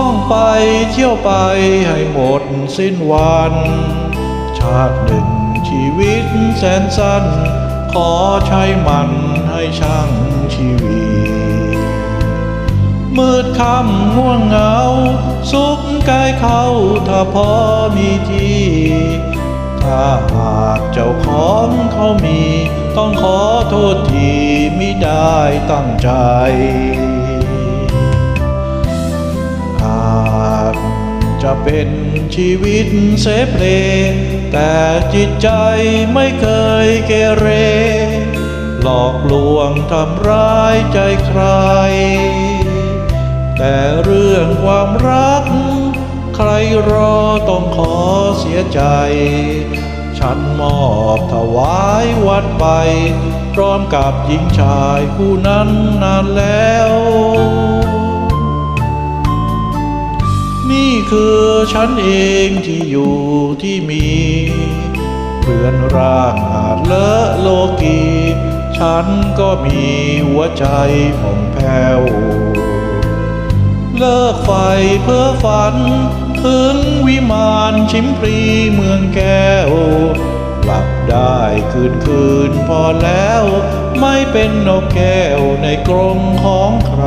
องไปเที่ยวไปให้หมดสิ้นวัน ชาติหนึ่งชีวิตแสนสั้น ขอใช้มันให้ช่างชีวิต มืดค่ำง่วงเหงา สุขกายเขาถ้าพอมีที่ ถ้าหากเจ้าของเขามี ต้องขอโทษทีไม่ได้ตั้งใจาจจะเป็นชีวิตเสเพลแต่จิตใจไม่เคยเกเร หลอกลวงทำร้ายใจใคร แต่เรื่องความรัก ใครรอต้องขอเสียใจ ฉันมอบถวายวัดไป พร้อมกับหญิงชายคู่นั้นนานแล้ว ฉันเองที่อยู่ที่มีเรือนร่างอาจเลอะโลกี ฉันก็มีหัวใจผ่องแผ้ว เลิกไฟเพ้อฝัน ถึงวิมานชิมพรีเมืองแก้ว หลับได้คืนคืนพอแล้ว ไม่เป็นนกแก้วในกรงของใคร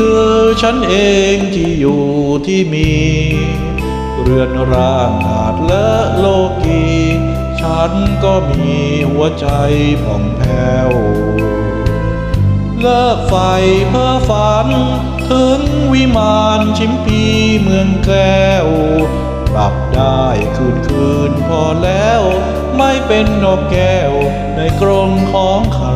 คือฉันเองที่อยู่ที่มี เรือนร่างอาจเละโลกี ฉันก็มีหัวใจผ่องแผ้วเลิกไฟเพ้อฝัน ถึงวิมานชิมพีเมืองแก้วหลับได้คืนคืนพอแล้ว ไม่เป็นนกแก้วในกรงของใคร